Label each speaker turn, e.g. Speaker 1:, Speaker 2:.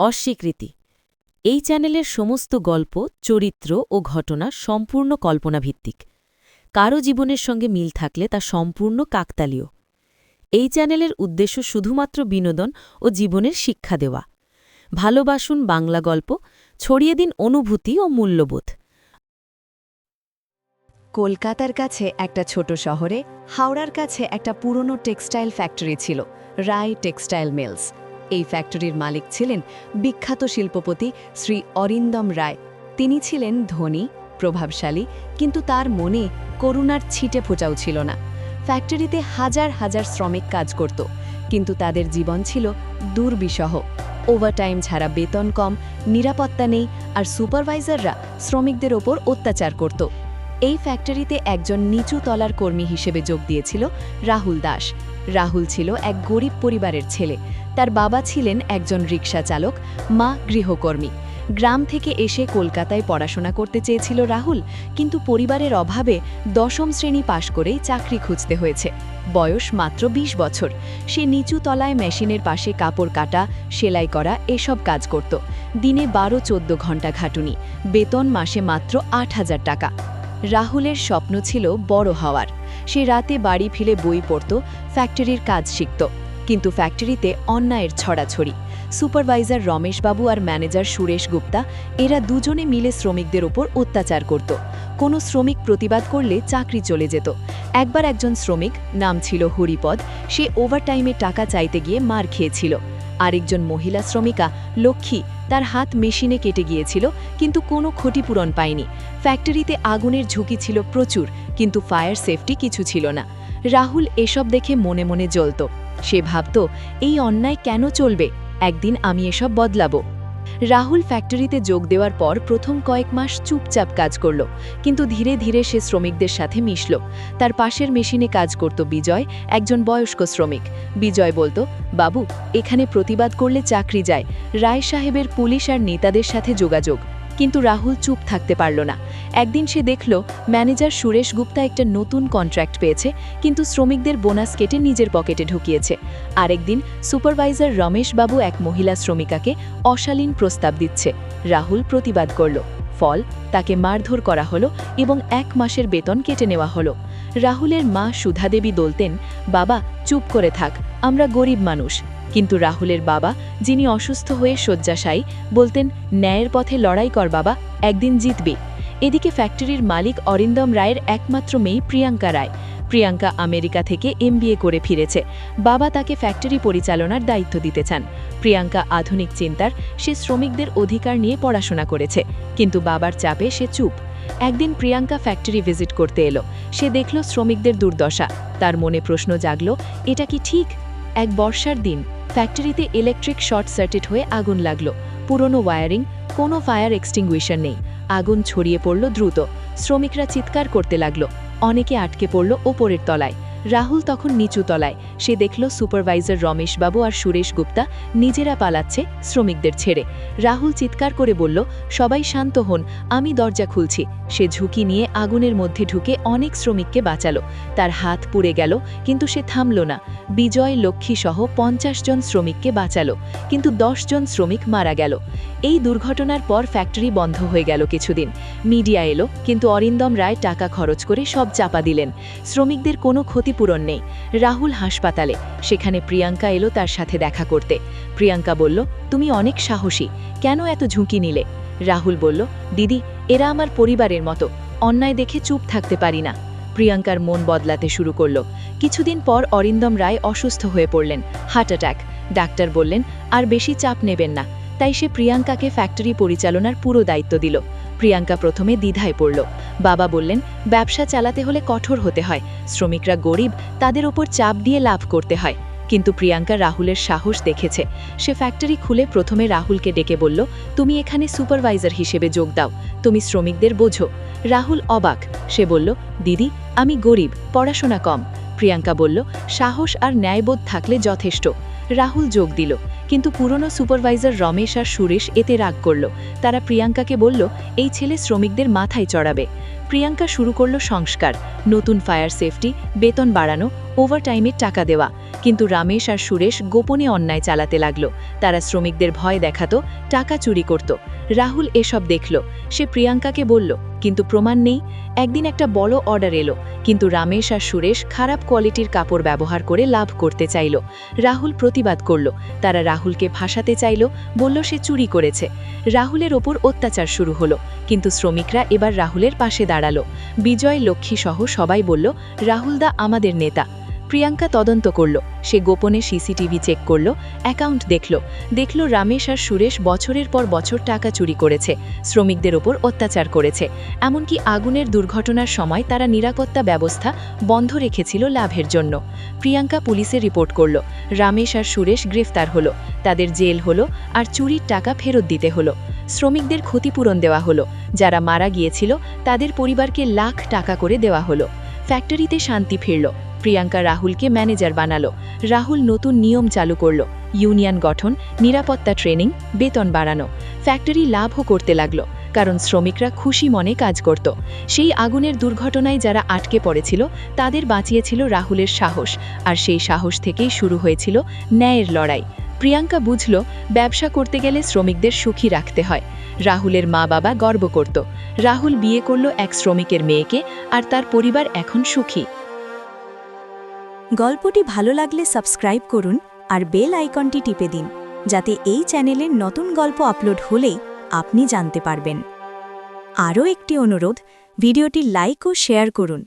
Speaker 1: অস্বীকৃতি। এই চ্যানেলের সমস্ত গল্প, চরিত্র ও ঘটনা সম্পূর্ণ কল্পনাভিত্তিক। কারও জীবনের সঙ্গে মিল থাকলে তা সম্পূর্ণ কাকতালীয়। এই চ্যানেলের উদ্দেশ্য শুধুমাত্র বিনোদন ও জীবনের শিক্ষা দেওয়া। ভালোবাসুন বাংলা গল্প, ছড়িয়ে দিন অনুভূতি ও মূল্যবোধ।
Speaker 2: কলকাতার কাছে একটা ছোট শহরে, হাওড়ার কাছে একটা পুরনো টেক্সটাইল ফ্যাক্টরি ছিল রায় টেক্সটাইল মিলস। এই ফ্যাক্টরির মালিক ছিলেন বিখ্যাত শিল্পপতি শ্রী অরিন্দম রায়। তিনি ছিলেন ধনী, প্রভাবশালী, কিন্তু তার মনে করুণার ছিটে ফোটাও ছিল না। ফ্যাক্টরিতে হাজার হাজার শ্রমিক কাজ করত, কিন্তু তাদের জীবন ছিল দুর্বিষহ। ওভারটাইম ছাড়া বেতন কম, নিরাপত্তা নেই, আর সুপারভাইজাররা শ্রমিকদের ওপর অত্যাচার করত। এই ফ্যাক্টরিতে একজন নিচু তলার কর্মী হিসেবে যোগ দিয়েছিল রাহুল দাস। রাহুল ছিল এক গরিব পরিবারের ছেলে। তার বাবা ছিলেন একজন রিক্সা চালক, মা গৃহকর্মী। গ্রাম থেকে এসে কলকাতায় পড়াশোনা করতে চেয়েছিল রাহুল, কিন্তু পরিবারের অভাবে দশম শ্রেণি পাশ করেই চাকরি খুঁজতে হয়েছে। বয়স মাত্র ২০ বছর। সে নিচু তলায় মেশিনের পাশে কাপড় কাটা, সেলাই করা, এসব কাজ করত। দিনে বারো চোদ্দ ঘণ্টা খাটুনি। বেতন মাসে মাত্র আট হাজার টাকা। রাহুলের স্বপ্ন ছিল বড় হওয়ার। সে রাতে বাড়ি ফিরে বই পড়ত ফ্যাক্টরির কাজ শিখত। কিন্তু ফ্যাক্টরিতে অন্যায়ের ছড়াছড়ি। সুপারভাইজার রমেশবাবু আর ম্যানেজার সুরেশ গুপ্তা, এরা দুজনে মিলে শ্রমিকদের ওপর অত্যাচার করত। কোনো শ্রমিক প্রতিবাদ করলে চাকরি চলে যেত। একবার একজন শ্রমিক, নাম ছিল হরিপদ, সে ওভারটাইমে টাকা চাইতে গিয়ে মার খেয়েছিল। আরেকজন মহিলা শ্রমিকা লক্ষ্মী তার হাত মেশিনে কেটে গিয়েছিল, কিন্তু কোনো ক্ষতিপূরণ পায়নি। ফ্যাক্টরিতে আগুনের ঝুঁকি ছিল প্রচুর, কিন্তু ফায়ার সেফটি কিছু ছিল না। রাহুল এসব দেখে মনে মনে জ্বলত। সে ভাবত, এই অন্যায় কেন চলবে? একদিন আমি এসব বদলাবো। রাহুল ফ্যাক্টরিতে যোগ দেওয়ার পর প্রথম কয়েক মাস চুপচাপ কাজ করল, কিন্তু ধীরে ধীরে সে শ্রমিকদের সাথে মিশল। তার পাশের মেশিনে কাজ করত বিজয়, একজন বয়স্ক শ্রমিক। বিজয় বলতো, বাবু, এখানে প্রতিবাদ করলে চাকরি যায়। রায় সাহেবের পুলিশ আর নেতাদের সাথে যোগাযোগ। কিন্তু রাহুল চুপ থাকতে পারল না। একদিন সে দেখল, ম্যানেজার সুরেশ গুপ্তা একটা নতুন কন্ট্রাক্ট পেয়েছে, কিন্তু শ্রমিকদের বোনাস কেটে নিজের পকেটে ঢুকিয়েছে। আরেকদিন, সুপারভাইজার রমেশবাবু এক মহিলা শ্রমিকাকে অশালীন প্রস্তাব দিচ্ছে। রাহুল প্রতিবাদ করল। ফল, তাকে মারধর করা হলো এবং এক মাসের বেতন কেটে নেওয়া হলো। রাহুলের মা সুধাদেবী বলতেন, বাবা, চুপ করে থাক, আমরা গরিব মানুষ। কিন্তু রাহুলের বাবা, যিনি অসুস্থ হয়ে শয্যাশায়ী, বলতেন, ন্যায়ের পথে লড়াই কর বাবা, একদিন জিতবে। এদিকে ফ্যাক্টরির মালিক অরিন্দম রায়ের একমাত্র মেয়ে প্রিয়াঙ্কা রায়। প্রিয়াঙ্কা আমেরিকা থেকে এমবিএ করে ফিরেছে। বাবা তাকে ফ্যাক্টরি পরিচালনার দায়িত্ব দিতে চান। প্রিয়াঙ্কা আধুনিক চিন্তার, সে শ্রমিকদের অধিকার নিয়ে পড়াশোনা করেছে। কিন্তু বাবার চাপে সে চুপ। একদিন প্রিয়াঙ্কা ফ্যাক্টরি ভিজিট করতে এলো। সে দেখল শ্রমিকদের দুর্দশা। তার মনে প্রশ্ন জাগল, এটা কি ঠিক? এক বর্ষার দিন। ফ্যাক্টরিতে ইলেকট্রিক শর্ট সার্কিট হয়ে আগুন লাগল। পুরনো ওয়ারিং কোনো ফায়ার এক্সটিংগুইশার নেই। আগুন ছড়িয়ে পড়ল দ্রুত। শ্রমিকরা চিৎকার করতে লাগল। অনেকে আটকে পড়ল ওপরের তলায়। রাহুল তখন নিচু তলায় সে দেখল সুপারভাইজার রমেশবাবু আর সুরেশ গুপ্তা নিজেরা পালাচ্ছে শ্রমিকদের ছেড়ে। রাহুল চিৎকার করে বলল, সবাই শান্ত হন, আমি দরজা খুলছি। সে ঝুঁকি নিয়ে আগুনের মধ্যে ঢুকে অনেক শ্রমিককে বাঁচালো। তার হাত পুড়ে গেল, কিন্তু সে থামল না। বিজয়, লক্ষ্মী সহ পঞ্চাশ জন শ্রমিককে বাঁচালো, কিন্তু জন শ্রমিক মারা গেল। এই দুর্ঘটনার পর ফ্যাক্টরি বন্ধ হয়ে গেল কিছুদিন। মিডিয়া এলো, কিন্তু অরিন্দম রায় টাকা খরচ করে সব চাপা দিলেন। শ্রমিকদের কোনো ক্ষতিপূরণ নেই। রাহুল হাসপাতালে। সেখানে প্রিয়াঙ্কা এলো তার সাথে দেখা করতে। প্রিয়াঙ্কা বলল, তুমি অনেক সাহসী। কেন এত ঝুঁকি নিলে? রাহুল বলল, দিদি, এরা আমার পরিবারের মতো। অন্যায় দেখে চুপ থাকতে পারি না। প্রিয়াঙ্কার মন বদলাতে শুরু করল। কিছুদিন পর অরিন্দম রায় অসুস্থ হয়ে পড়লেন, হার্ট অ্যাটাক। ডাক্তার বললেন, আর বেশি চাপ নেবেন না। তাই সে প্রিয়াঙ্কাকে ফ্যাক্টরি পরিচালনার পুরো দায়িত্ব দিল। প্রিয়াঙ্কা প্রথমে দ্বিধায় পড়ল। বাবা বললেন, ব্যবসা চালাতে হলে কঠোর হতে হয়। শ্রমিকরা গরিব, তাদের ওপর চাপ দিয়ে লাভ করতে হয়। কিন্তু প্রিয়াঙ্কা রাহুলের সাহস দেখেছে। সে ফ্যাক্টরি খুলে প্রথমে রাহুলকে ডেকে বলল, তুমি এখানে সুপারভাইজার হিসেবে যোগ দাও। তুমি শ্রমিকদের বোঝো। রাহুল অবাক। সে বলল, দিদি, আমি গরিব, পড়াশোনা কম। প্রিয়াঙ্কা বলল, সাহস আর ন্যায়বোধ থাকলে যথেষ্ট। রাহুল যোগ দিল। কিন্তু পুরনো সুপারভাইজার রমেশ আর সুরেশ এতে রাগ করল। তারা প্রিয়াঙ্কাকে বলল, এই ছেলে শ্রমিকদের মাথায় চড়াবে। প্রিয়াঙ্কা শুরু করল সংস্কার, নতুন ফায়ার সেফটি, বেতন বাড়ানো, ওভারটাইমের টাকা দেওয়া। কিন্তু রামেশ আর সুরেশ গোপনে অন্যায় চালাতে লাগল। তারা শ্রমিকদের ভয় দেখাতো, টাকা চুরি করত। রাহুল এসব দেখল। সে প্রিয়াঙ্কাকে বলল কিন্তু প্রমাণ নেই। একদিন একটা বড় অর্ডার এলো, কিন্তু রামেশ আর সুরেশ খারাপ কোয়ালিটির কাপড় ব্যবহার করে লাভ করতে চাইল। রাহুল প্রতিবাদ করল। তারা রাহুলকে ভাসাতে চাইল, বলল সে চুরি করেছে। রাহুলের ওপর অত্যাচার শুরু হলো, কিন্তু শ্রমিকরা এবার রাহুলের পাশে দাঁড়াল। বিজয়, লক্ষ্মী সহ সবাই বলল রাহুলদা আমাদের নেতা। প্রিয়াঙ্কা তদন্ত করল। সে গোপনে সিসিটিভি চেক করল, অ্যাকাউন্ট দেখল। দেখল রামেশ আর সুরেশ বছরের পর বছর টাকা চুরি করেছে, শ্রমিকদের ওপর অত্যাচার করেছে। এমনকি আগুনের দুর্ঘটনার সময় তারা নিরাপত্তা ব্যবস্থা বন্ধ রেখেছিল লাভের জন্য। প্রিয়াঙ্কা পুলিশে রিপোর্ট করল, রামেশ আর সুরেশ গ্রেফতার হলো, তাদের জেল হলো আর চুরির টাকা ফেরত দিতে হলো। শ্রমিকদের ক্ষতিপূরণ দেওয়া হলো, যারা মারা গিয়েছিল তাদের পরিবারকে লাখ টাকা করে দেওয়া হলো। ফ্যাক্টরিতে শান্তি ফিরল প্রিয়াঙ্কা রাহুলকে ম্যানেজার বানালো। রাহুল নতুন নিয়ম চালু করল। ইউনিয়ন গঠন, নিরাপত্তা ট্রেনিং, বেতন বাড়ানো। ফ্যাক্টরি লাভও করতে লাগল, কারণ শ্রমিকরা খুশি মনে কাজ করত। সেই আগুনের দুর্ঘটনায় যারা আটকে পড়েছিল, তাদের বাঁচিয়েছিল রাহুলের সাহস। আর সেই সাহস থেকেই শুরু হয়েছিল ন্যায়ের লড়াই। প্রিয়াঙ্কা বুঝল, ব্যবসা করতে গেলে শ্রমিকদের সুখী রাখতে হয়। রাহুলের মা বাবা গর্ব করত। রাহুল বিয়ে করল এক শ্রমিকের মেয়েকে, আর তার পরিবার এখন সুখী।
Speaker 3: গল্পটি ভালো লাগলে সাবস্ক্রাইব করুন আর বেল আইকনটি টিপে দিন, যাতে এই চ্যানেলের নতুন গল্প আপলোড হলেই আপনি জানতে পারবেন। আরও একটি অনুরোধ, ভিডিওটি লাইক ও শেয়ার করুন।